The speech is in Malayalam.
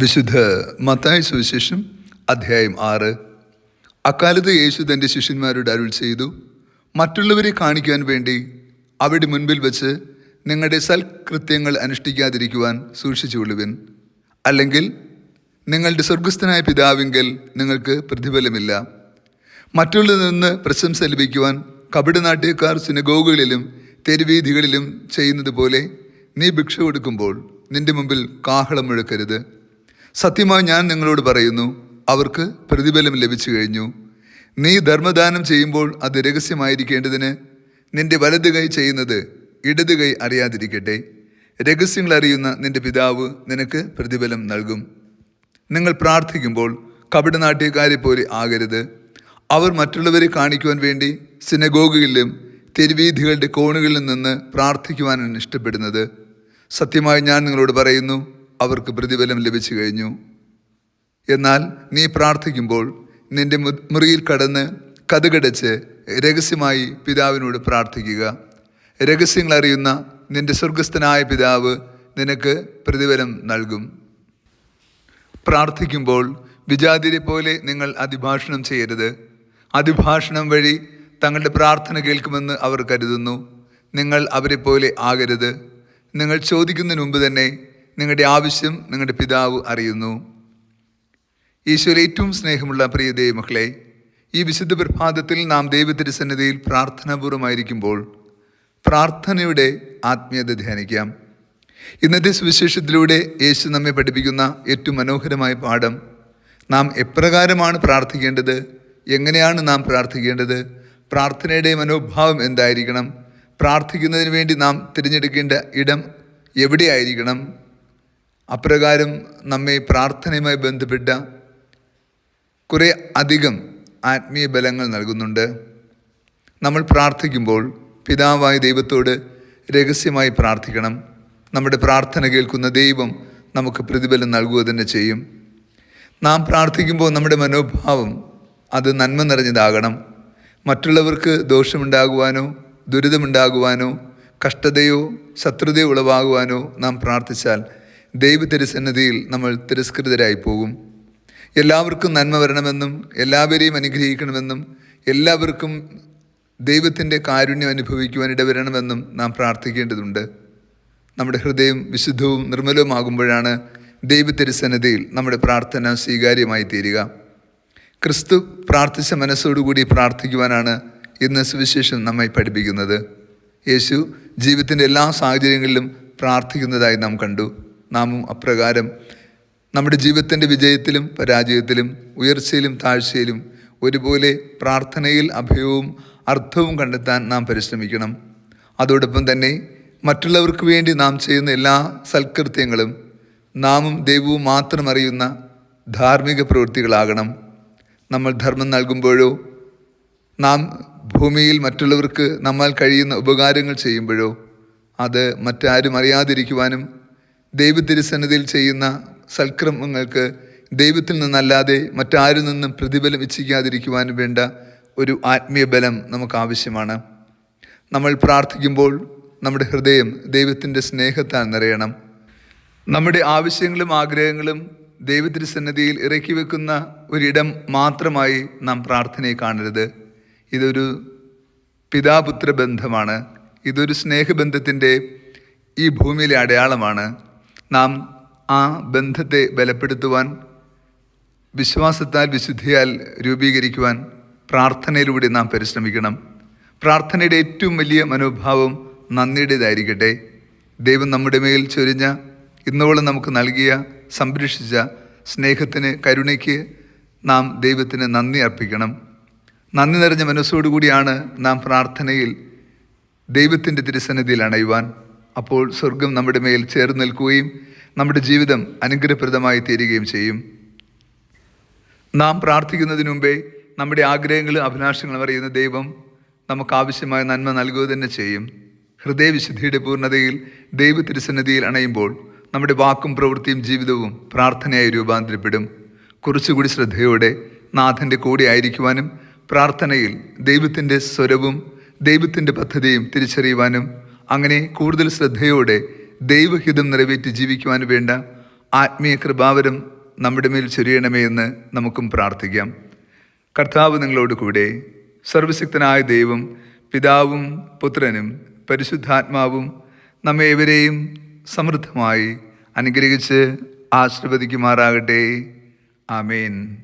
വിശുദ്ധ മത്തായ സുവിശേഷം അധ്യായം ആറ്. അക്കാലത്ത് യേശു തന്റെ ശിഷ്യന്മാരോട് അരുൾ ചെയ്തു മറ്റുള്ളവരെ കാണിക്കുവാൻ വേണ്ടി അവിടെ മുൻപിൽ വെച്ച് നിങ്ങളുടെ സൽകൃത്യങ്ങൾ അനുഷ്ഠിക്കാതിരിക്കുവാൻ സൂക്ഷിച്ചുകൊള്ളുവിൻ. അല്ലെങ്കിൽ നിങ്ങളുടെ സ്വർഗസ്ഥനായ പിതാവിങ്കൽ നിങ്ങൾക്ക് പ്രതിഫലമില്ല. മറ്റുള്ളവരിൽ നിന്ന് പ്രശംസ ലഭിക്കുവാൻ കപടനാട്യക്കാർ സിനഗോഗുകളിലും തെരുവീഥികളിലും ചെയ്യുന്നത് പോലെ നീ ഭിക്ഷ കൊടുക്കുമ്പോൾ നിന്റെ മുമ്പിൽ കാഹളം മുഴക്കരുത്. സത്യമായി ഞാൻ നിങ്ങളോട് പറയുന്നു അവർക്ക് പ്രതിഫലം ലഭിച്ചു കഴിഞ്ഞു. നീ ധർമ്മദാനം ചെയ്യുമ്പോൾ അത് രഹസ്യമായിരിക്കേണ്ടതിന് നിന്റെ വലത് കൈ ചെയ്യുന്നത് ഇടത് കൈ അറിയാതിരിക്കട്ടെ. രഹസ്യങ്ങൾ അറിയുന്ന നിന്റെ പിതാവ് നിനക്ക് പ്രതിഫലം നൽകും. നിങ്ങൾ പ്രാർത്ഥിക്കുമ്പോൾ കപടനാട്യക്കാരെ പോലെ ആകരുത്. അവർ മറ്റുള്ളവരെ കാണിക്കുവാൻ വേണ്ടി സിനഗോഗുകളിലും തെരുവീഥികളുടെ കോണുകളിൽ നിന്ന് പ്രാർത്ഥിക്കുവാനാണ് ഇഷ്ടപ്പെടുന്നത്. സത്യമായി ഞാൻ നിങ്ങളോട് പറയുന്നു അവർക്ക് പ്രതിഫലം ലഭിച്ചു കഴിഞ്ഞു. എന്നാൽ നീ പ്രാർത്ഥിക്കുമ്പോൾ നിന്റെ മുറിയിൽ കടന്ന് കഥകടച്ച് രഹസ്യമായി പിതാവിനോട് പ്രാർത്ഥിക്കുക. രഹസ്യങ്ങൾ അറിയുന്ന നിന്റെ സ്വർഗസ്ഥനായ പിതാവ് നിനക്ക് പ്രതിഫലം നൽകും. പ്രാർത്ഥിക്കുമ്പോൾ വിജാതിരെ പോലെ നിങ്ങൾ അതിഭാഷണം ചെയ്യരുത്. അതിഭാഷണം വഴി തങ്ങളുടെ പ്രാർത്ഥന കേൾക്കുമെന്ന് അവർ കരുതുന്നു. നിങ്ങൾ അവരെ പോലെ ആകരുത്. നിങ്ങൾ ചോദിക്കുന്നതിന് മുമ്പ് തന്നെ നിങ്ങളുടെ ആവശ്യം നിങ്ങളുടെ പിതാവ് അറിയുന്നു. ഈശ്വരെ ഏറ്റവും സ്നേഹമുള്ള പ്രിയ ദൈവമക്കളെ ഈ വിശുദ്ധ പ്രഭാതത്തിൽ നാം ദൈവത്തിന്റെ സന്നിധിയിൽ പ്രാർത്ഥനാപൂർവമായിരിക്കുമ്പോൾ പ്രാർത്ഥനയുടെ ആത്മീയത ധ്യാനിക്കാം. ഇന്നത്തെ സുവിശേഷത്തിലൂടെ യേശു നമ്മെ പഠിപ്പിക്കുന്ന ഏറ്റവും മനോഹരമായ പാഠം നാം എപ്രകാരമാണ് പ്രാർത്ഥിക്കേണ്ടത് എങ്ങനെയാണ് നാം പ്രാർത്ഥിക്കേണ്ടത് പ്രാർത്ഥനയുടെ മനോഭാവം എന്തായിരിക്കണം പ്രാർത്ഥിക്കുന്നതിന് വേണ്ടി നാം തിരഞ്ഞെടുക്കേണ്ട ഇടം എവിടെയായിരിക്കണം അപ്രകാരം നമ്മെ പ്രാർത്ഥനയുമായി ബന്ധപ്പെട്ട കുറേ അധികം ആത്മീയ ബലങ്ങൾ നൽകുന്നുണ്ട്. നമ്മൾ പ്രാർത്ഥിക്കുമ്പോൾ പിതാവായ ദൈവത്തോട് രഹസ്യമായി പ്രാർത്ഥിക്കണം. നമ്മുടെ പ്രാർത്ഥന കേൾക്കുന്ന ദൈവം നമുക്ക് പ്രതിഫലം നൽകുക തന്നെ ചെയ്യും. നാം പ്രാർത്ഥിക്കുമ്പോൾ നമ്മുടെ മനോഭാവം അത് നന്മ നിറഞ്ഞതാകണം. മറ്റുള്ളവർക്ക് ദോഷമുണ്ടാകുവാനോ ദുരിതമുണ്ടാകുവാനോ കഷ്ടതയോ ശത്രുതയോ ഉളവാകുവാനോ നാം പ്രാർത്ഥിച്ചാൽ ദൈവ തിരുസന്നിധിയിൽ നമ്മൾ തിരസ്കൃതരായി പോകും എല്ലാവർക്കും നന്മ വരണമെന്നും എല്ലാവരെയും അനുഗ്രഹിക്കണമെന്നും എല്ലാവർക്കും ദൈവത്തിന്റെ കാരുണ്യം അനുഭവിക്കുവാൻ ഇടവരണമെന്നും നാം പ്രാർത്ഥിക്കേണ്ടതുണ്ട്. നമ്മുടെ ഹൃദയം വിശുദ്ധവും നിർമ്മലവുമാകുമ്പോഴാണ് ദൈവ തിരുസന്നിധിയിൽ നമ്മുടെ പ്രാർത്ഥന സ്വീകാര്യമായി തീരുക. ക്രിസ്തു പ്രാർത്ഥിച്ച മനസ്സോടുകൂടി പ്രാർത്ഥിക്കുവാനാണ് ഇന്ന് സുവിശേഷം നമ്മെ പഠിപ്പിക്കുന്നത്. യേശു ജീവിതത്തിന്റെ എല്ലാ സാഹചര്യങ്ങളിലും പ്രാർത്ഥിക്കുന്നതായി നാം കണ്ടു. നാമും അപ്രകാരം നമ്മുടെ ജീവിതത്തിന്റെ വിജയത്തിലും പരാജയത്തിലും ഉയർച്ചയിലും താഴ്ചയിലും ഒരുപോലെ പ്രാർത്ഥനയിൽ അഭയവും അർത്ഥവും കണ്ടെത്താൻ നാം പരിശ്രമിക്കണം. അതോടൊപ്പം തന്നെ മറ്റുള്ളവർക്ക് വേണ്ടി നാം ചെയ്യുന്ന എല്ലാ സൽകൃത്യങ്ങളും നാമും ദൈവവും മാത്രം അറിയുന്ന ധാർമ്മിക പ്രവൃത്തികളാകണം. നമ്മൾ ധർമ്മം നൽകുമ്പോഴോ നാം ഭൂമിയിൽ മറ്റുള്ളവർക്ക് നമ്മൾ കഴിയുന്ന ഉപകാരങ്ങൾ ചെയ്യുമ്പോഴോ അത് മറ്റാരും അറിയാതിരിക്കുവാനും ദൈവത്തിരുസന്നിധിയിൽ ചെയ്യുന്ന സൽക്രമങ്ങൾക്ക് ദൈവത്തിൽ നിന്നല്ലാതെ മറ്റാരിൽ നിന്നും പ്രതിഫലം ഇച്ഛിക്കാതിരിക്കുവാനും വേണ്ട ഒരു ആത്മീയ ബലം നമുക്ക് ആവശ്യമാണ് നമ്മൾ പ്രാർത്ഥിക്കുമ്പോൾ നമ്മുടെ ഹൃദയം ദൈവത്തിന്റെ സ്നേഹത്താൽ നിറയണം. നമ്മുടെ ആവശ്യങ്ങളും ആഗ്രഹങ്ങളും ദൈവത്തിന്റെ സന്നദ്ധിയിൽ ഇറക്കി വെക്കുന്ന ഒരിടം മാത്രമായി നാം പ്രാർത്ഥനയെ കാണരുത്. ഇതൊരു പിതാപുത്ര ബന്ധമാണ്. ഇതൊരു സ്നേഹബന്ധത്തിന്റെ ഈ ഭൂമിയിലെ അടയാളമാണ്. നാം ആ ബന്ധത്തെ ബലപ്പെടുത്തുവാൻ വിശ്വാസത്താൽ വിശുദ്ധിയാൽ രൂപീകരിക്കുവാൻ പ്രാർത്ഥനയിലൂടെ നാം പരിശ്രമിക്കണം. പ്രാർത്ഥനയുടെ ഏറ്റവും വലിയ മനോഭാവം നന്ദിയുടേതായിരിക്കട്ടെ. ദൈവം നമ്മുടെ മേൽ ചൊരിഞ്ഞ ഇന്നോളം നമുക്ക് നൽകിയ സംരക്ഷിച്ച സ്നേഹത്തിന് കരുണയ്ക്ക് നാം ദൈവത്തിന് നന്ദി അർപ്പിക്കണം. നന്ദി നിറഞ്ഞ മനസ്സോടുകൂടിയാണ് നാം പ്രാർത്ഥനയിൽ ദൈവത്തിന്റെ തിരുസന്നിധിയിൽ അണയുവാൻ അപ്പോൾ സ്വർഗം നമ്മുടെ മേൽ ചേർന്ന് നിൽക്കുകയും നമ്മുടെ ജീവിതം അനുഗ്രഹപ്രദമായി തീരുകയും ചെയ്യും. നാം പ്രാർത്ഥിക്കുന്നതിന് മുമ്പേ നമ്മുടെ ആഗ്രഹങ്ങളും അഭിലാഷങ്ങളും അറിയുന്ന ദൈവം നമുക്ക് ആവശ്യമായ നന്മ നൽകുക തന്നെ ചെയ്യും. ഹൃദയവിശുദ്ധിയുടെ പൂർണതയിൽ ദൈവ അണയുമ്പോൾ നമ്മുടെ വാക്കും പ്രവൃത്തിയും ജീവിതവും പ്രാർത്ഥനയായി രൂപാന്തരപ്പെടും. കുറച്ചുകൂടി ശ്രദ്ധയോടെ നാഥന്റെ കൂടെ ആയിരിക്കുവാനും പ്രാർത്ഥനയിൽ ദൈവത്തിന്റെ സ്വരവും ദൈവത്തിന്റെ പദ്ധതിയും തിരിച്ചറിയുവാനും അങ്ങനെ കൂടുതൽ ശ്രദ്ധയോടെ ദൈവഹിതം നിറവേറ്റി ജീവിക്കുവാൻ വേണ്ട ആത്മീയ കൃപാവരം നമ്മുടെ മേൽ ചൊരിയണമേ എന്ന് നമുക്കും പ്രാർത്ഥിക്കാം. കർത്താവ് നിങ്ങളോട് കൂടെ സർവശക്തനായ ദൈവം പിതാവും പുത്രനും പരിശുദ്ധാത്മാവും നമ്മെ ഇവരെയും സമൃദ്ധമായി അനുഗ്രഹിച്ച് ആശീർവദിക്കുമാറാകട്ടെ. ആമേൻ.